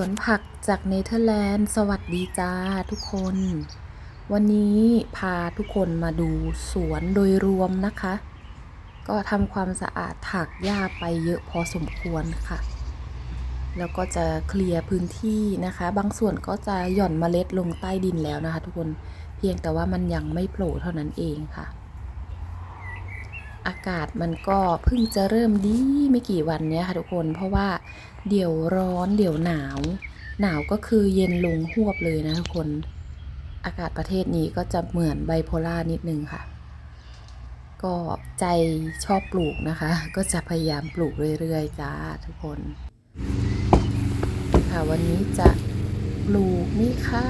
วนผักจากเนเธอร์แลนด์ สวัสดีจ้าทุกคน วันนี้พาทุกคนมาดูสวนโดยรวมนะคะ ก็ทำความสะอาดถากหญ้าไปเยอะพอสมควรค่ะ แล้วก็จะเคลียร์พื้นที่นะคะ บางส่วนก็จะหย่อนเมล็ดลงใต้ดินแล้วนะคะ ทุกคน เพียงแต่ว่ามันยังไม่โผล่เท่านั้นเองค่ะ อากาศมันก็เพิ่งจะเริ่มดีไม่กี่วันเนี้ยค่ะทุกคนเพราะว่าเดี๋ยวร้อนเดี๋ยวหนาว หนาวก็คือเย็นลงหวบเลยนะทุกคน อากาศประเทศนี้ก็จะเหมือนไบโพล่านิดนึงค่ะ ก็ใจชอบปลูกนะคะ ก็จะพยายามปลูกเรื่อยๆจ้าทุกคน ค่ะวันนี้จะปลูกนี่ค่ะ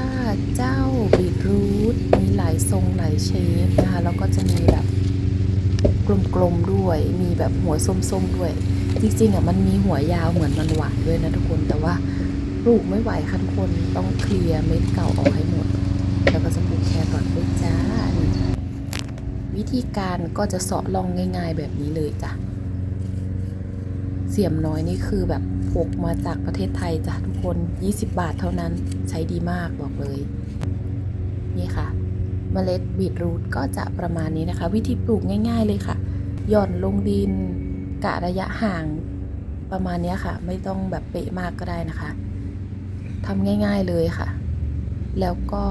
เจ้าบีทรูทมีหลายทรงหลายเชฟนะคะแล้วก็จะมีแบบ กลมๆด้วย มีแบบหัวส้มๆด้วย จริงๆอะมันมีหัวยาวเหมือนมันหวานด้วยนะทุกคนแต่ว่าปลูกไม่ไหวค่ะทุกคนต้องเคลียร์เม็ดเก่าออกให้หมด แล้วก็จะปลูกแครอทด้วยจ้าวิธีการก็จะเสาะลองง่าย ๆ แบบนี้เลยจ้ะเสียมน้อยนี่คือแบบพกมาจากประเทศไทยจ้ะทุกคน 20 บาทเท่านั้นใช้ดีมากบอกเลย นี่ค่ะ เมล็ดบีทรูทก็จะประมาณนี้นะคะ วิธีปลูกง่าย ๆเลยค่ะ หย่อนลงดิน กะระยะห่างประมาณนี้ค่ะ ไม่ต้องแบบเป๊ะมากก็ได้นะคะทำง่าย ๆเลยค่ะ แล้วก็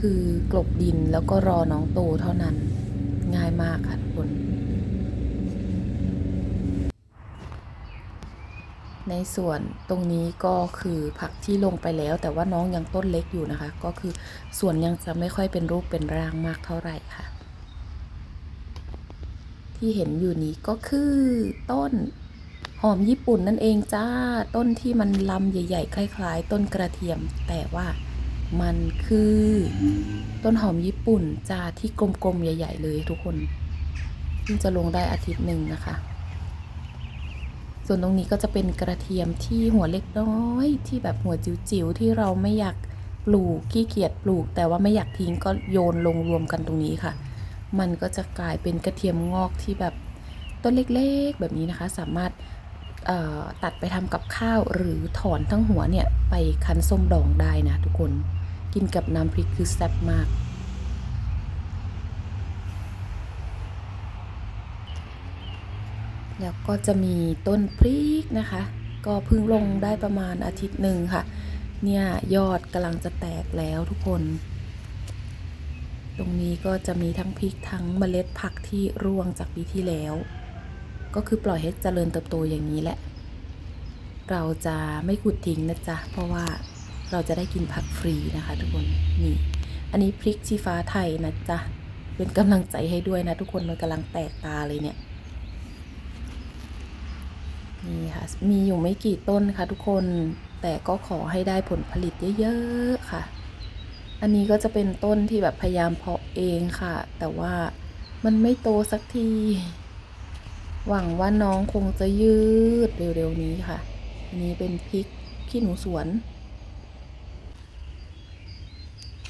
คือกลบดินแล้วก็รอน้องโตเท่านั้นง่ายมากค่ะทุกคน ในส่วนตรงนี้ก็คือผักที่ลงไปแล้ว แต่ว่าน้องยังต้นเล็กอยู่นะคะ ก็คือส่วนยังจะไม่ค่อยเป็นรูปเป็นร่างมากเท่าไหร่ค่ะ ที่เห็นอยู่นี้ก็คือต้นหอมญี่ปุ่นนั่นเองจ้าต้นที่มันลำใหญ่ ๆ คล้าย ๆ ต้นกระเทียม แต่ว่ามันคือ ต้นหอมญี่ปุ่นจ้าที่กลมๆใหญ่ ๆ เลยทุกคนเพิ่งจะลงได้อาทิตย์หนึ่งนะคะ ส่วนตรงนี้ก็จะเป็นกระเทียมที่หัวเล็กน้อยที่แบบหัวจิ๋วๆที่เราไม่อยากปลูกขี้เกียจปลูก แต่ว่าไม่อยากทิ้งก็โยนลงรวมกันตรงนี้ค่ะ มันก็จะกลายเป็นกระเทียมงอกที่แบบต้นเล็กๆ แบบนี้นะคะ สามารถตัดไปทำกับข้าวหรือถอนทั้งหัวเนี่ย ไปคั้นส้มดองได้นะทุกคนกินกับน้ำพริกคือแซ่บมาก แล้วก็จะมีต้นพริกนะคะ ก็เพิ่งลงได้ประมาณอาทิตย์หนึ่งค่ะ เนี่ยยอดกำลังจะแตกแล้วทุกคน ตรงนี้ก็จะมีทั้งพริกทั้งเมล็ดผักที่ร่วงจากปีที่แล้ว ก็คือปล่อยให้เจริญเติบโตอย่างนี้แหละ เราจะไม่ขุดทิ้งนะจ๊ะ เพราะว่าเราจะได้กินผักฟรีนะคะ ทุกคน นี่ อันนี้พริกชี้ฟ้าไทยนะจ๊ะ เป็นกำลังใจให้ด้วยนะทุกคนมันกำลังแตกตาเลยเนี่ย นี่ค่ะ มีอยู่ไม่กี่ต้นค่ะทุกคน แต่ก็ขอให้ได้ผลผลิตเยอะๆค่ะ อันนี้ก็จะเป็นต้นที่แบบพยายามเพาะเองค่ะ แต่ว่ามันไม่โตสักที หวังว่าน้องคงจะยืดเร็วๆนี้ค่ะ อันนี้เป็นพริกขี้หนูสวน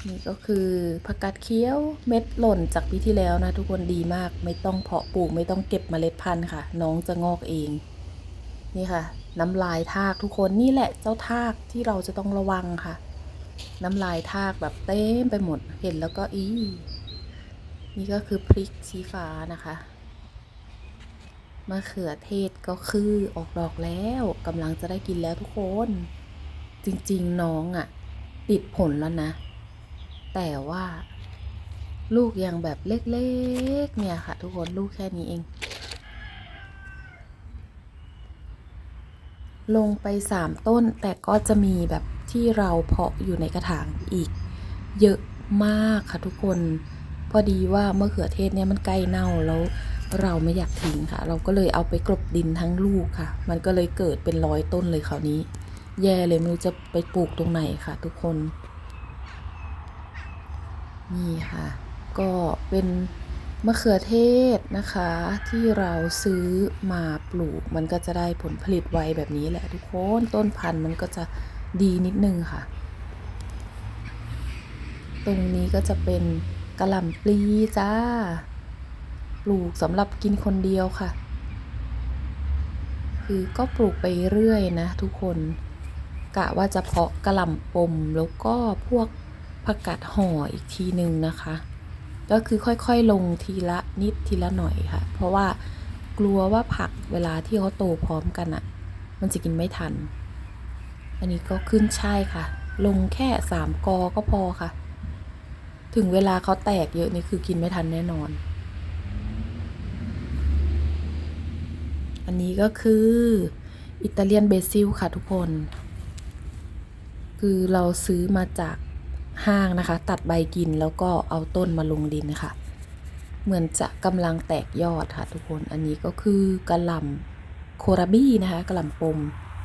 นี่ก็คือผักกาดเคี้ยวเม็ดหล่นจากปีที่แล้วนะทุกคนดีมาก ไม่ต้องเพาะปลูกไม่ต้องเก็บเมล็ดพันธุ์ค่ะ น้องจะงอกเอง นี่ค่ะ น้ำลายทากทุกคนนี่แหละเจ้าทากที่เราจะต้องระวังค่ะ น้ำลายทากแบบเต็มไปหมดเห็นแล้วก็อีนี่ก็คือพริกชี้ฟ้านะคะมะเขือเทศก็คือออกดอกแล้วกำลังจะได้กินแล้วทุกคน จริงๆน้องอะ่ะ ติดผลแล้วนะ แต่ว่า ลูกยังแบบเล็กๆ เนี่ยค่ะ ทุกคนลูกแค่นี้เอง ลงไปสามต้น แต่ก็จะมีแบบที่เราเพาะอยู่ในกระถางอีก เยอะมากค่ะทุกคน พอดีว่าเมะเขือเทศเนี่ยมันใกล้เน่าแล้วเราไม่อยากทิ้งค่ะ เราก็เลยเอาไปกลบดินทั้งลูกค่ะ มันก็เลยเกิดเป็นร้อยต้นเลยคราวนี้ แย่เลยไม่รู้จะไปปลูกตรงไหนค่ะ ทุกคน นี่ค่ะ ก็เป็น มะเขือเทศนะคะ ที่เราซื้อมาปลูก มันก็จะได้ผลผลิตไวแบบนี้แหละทุกคนต้นพันธุ์มันก็จะดีนิดนึงค่ะ ตรงนี้ก็จะเป็นกระหล่ำปลีจ้า ปลูกสำหรับกินคนเดียวค่ะ คือก็ปลูกไปเรื่อยนะทุกคนกะว่าจะเพาะกระหล่ำปมแล้วก็พวกผักกาดห่ออีกทีหนึ่งนะคะ ก็คือค่อยๆลงทีละนิดทีละหน่อยค่ะ เพราะว่ากลัวว่าผักเวลาที่เขาโตพร้อมกันอะ่ะ มันจะกินไม่ทัน อันนี้ก็ขึ้นช่ายค่ะ ลงแค่สามกอก็พอค่ะ ถึงเวลาเขาแตกเยอะนี่คือกินไม่ทันแน่นอน อันนี้ก็คืออิตาเลียนเบซิลค่ะทุกคน คือเราซื้อมาจาก ห้างนะคะ ตัดใบกินแล้วก็เอาต้นมาลงดินค่ะ เหมือนจะกำลังแตกยอดค่ะ ทุกคนอันนี้ก็คือกระหล่ำโคราบี้นะคะกระหล่ำปม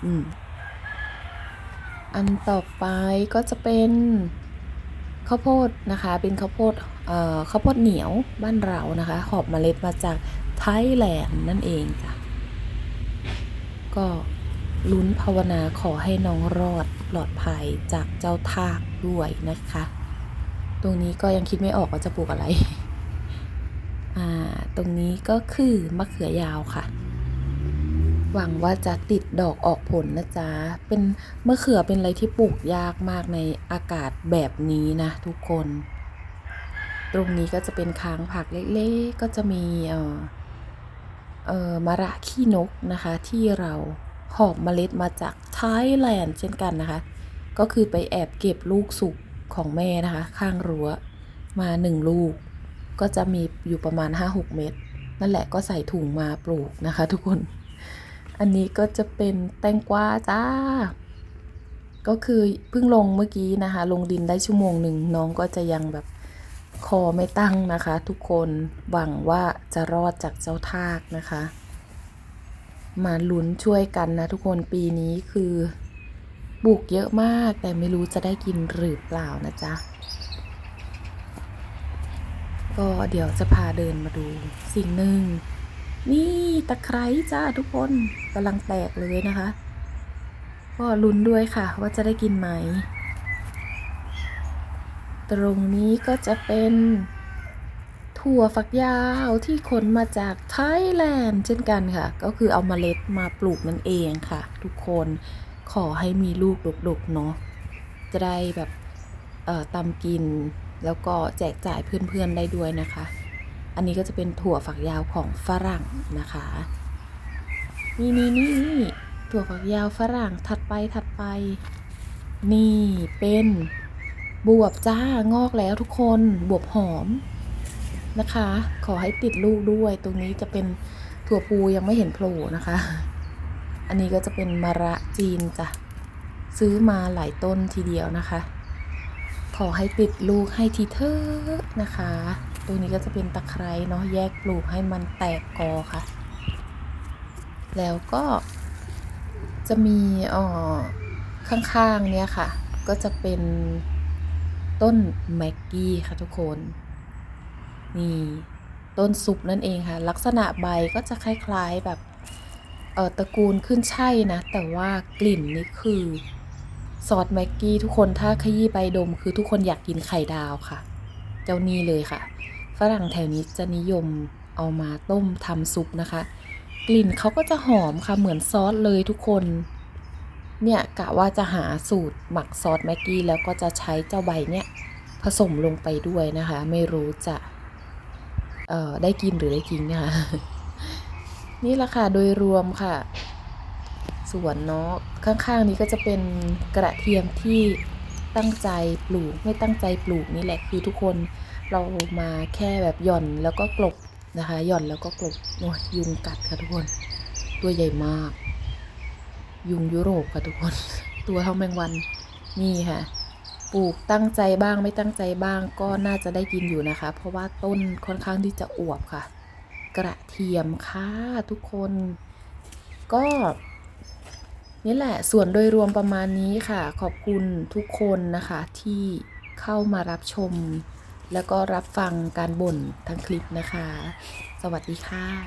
อืมอันต่อไปก็จะเป็นข้าวโพดนะคะ เป็นข้าวโพดเอ่อข้าวโพดเหนียวบ้านเรานะคะ หอบเมล็ดมาจากไทยแลนด์นั่นเองจ้ะก็ลุ้นภาวนาขอให้น้องรอด ปลอดภัยจากเจ้าทากด้วยนะคะ ตรงนี้ก็ยังคิดไม่ออกว่าจะปลูกอะไร อ่า ตรงนี้ก็คือมะเขือยาวค่ะ หวังว่าจะติดดอกออกผลนะจ๊ะ เป็นมะเขือเป็นอะไรที่ปลูกยากมากในอากาศแบบนี้นะทุกคน ตรงนี้ก็จะเป็นค้างผักเล็กๆ ก็จะมีเอ่อเอ่อมะระขี้นกนะคะที่เรา หอบเมล็ดมาจากไทยแลนด์เช่นกันนะคะ ก็คือไปแอบเก็บลูกสุกของแม่นะคะ ข้างรั้วมาหนึ่งลูก ก็จะมีอยู่ประมาณ 5-6 เม็ดนั่นแหละก็ใส่ถุงมาปลูกนะคะ ทุกคน อันนี้ก็จะเป็นแตงกวาจ้า ก็คือเพิ่งลงเมื่อกี้นะคะ ลงดินได้ชั่วโมงหนึ่งน้องก็จะยังแบบคอไม่ตั้งนะคะ ทุกคนหวังว่าจะรอดจากเจ้าทากนะคะ มาลุ้นช่วยกันนะทุกคนปีนี้คือปลูกเยอะมากแต่ไม่รู้จะได้กินหรือเปล่านะจ๊ะ ก็เดี๋ยวจะพาเดินมาดูสิ่งหนึ่ง นี่ตะไคร้จ้าทุกคนกำลังแตกเลยนะคะ ก็ลุ้นด้วยค่ะว่าจะได้กินไหม ตรงนี้ก็จะเป็น ถั่วฝักยาวที่ขนมาจากไทยแลนด์เช่นกันค่ะ ก็คือเอามาเมล็ดมาปลูกนั่นเองค่ะ ทุกคนขอให้มีลูกดกๆเนาะจะได้แบบเอ่อตำกินแล้วก็แจกจ่ายเพื่อนๆได้ด้วยนะคะ อันนี้ก็จะเป็นถั่วฝักยาวของฝรั่งนะคะมีนี่นี่นี่ถั่วฝักยาวฝรั่งถัดไปถัดไป นี่เป็นบวบจ้างอกแล้วทุกคนบวบหอม นะคะ ขอให้ติดลูกด้วยตรงนี้จะเป็นถั่วปูยังไม่เห็นโผล่นะคะ อันนี้ก็จะเป็นมะระจีนจ้ะซื้อมาหลายต้นทีเดียวนะคะ ขอให้ติดลูกให้ทีเถอะนะคะ ตรงนี้ก็จะเป็นตะไคร้เนาะแยกปลูกให้มันแตกกอค่ะ แล้วก็จะมีอ่อข้างๆเนี่ยค่ะ ก็จะเป็นต้นแม็กกี้ค่ะทุกคน นี่ต้นซุปนั่นเองค่ะ ลักษณะใบก็จะคล้ายๆแบบเออตระกูลขึ้นใช่นะ แต่ว่ากลิ่นนี่คือซอสแม็กกี้ทุกคนถ้าขยี้ใบดม คือทุกคนอยากกินไข่ดาวค่ะ เจ้านี้เลยค่ะ ฝรั่งแถวนี้จะนิยมเอามาต้มทำซุปนะคะ กลิ่นเขาก็จะหอมค่ะเหมือนซอสเลยทุกคน เนี่ยกะว่าจะหาสูตรหมักซอสแม็กกี้แล้วก็จะใช้เจ้าใบเนี่ยผสมลงไปด้วยนะคะ ไม่รู้จะ เอ่อได้กินหรือได้กินนะคะนี่แหละค่ะโดยรวมค่ะส่วนเนาะข้างๆนี้ก็จะเป็นกระเทียมที่ตั้งใจปลูกไม่ตั้งใจปลูกนี่แหละคือทุกคนเรามาแค่แบบหย่อนแล้วก็กลบนะคะหย่อนแล้วก็กลบโอ้ยยุงกัดค่ะทุกคน ตัวใหญ่มาก ยุงยุโรปค่ะทุกคน ตัวเท่าแมงวันนี่ค่ะ ปลูกตั้งใจบ้างไม่ตั้งใจบ้างก็น่าจะได้กินอยู่นะคะ เพราะว่าต้นค่อนข้างที่จะอวบค่ะ กระเทียมค่ะทุกคน ก็นี่แหละส่วนโดยรวมประมาณนี้ค่ะ ขอบคุณทุกคนนะคะที่เข้ามารับชม แล้วก็รับฟังการบ่นทั้งคลิปนะคะ สวัสดีค่ะ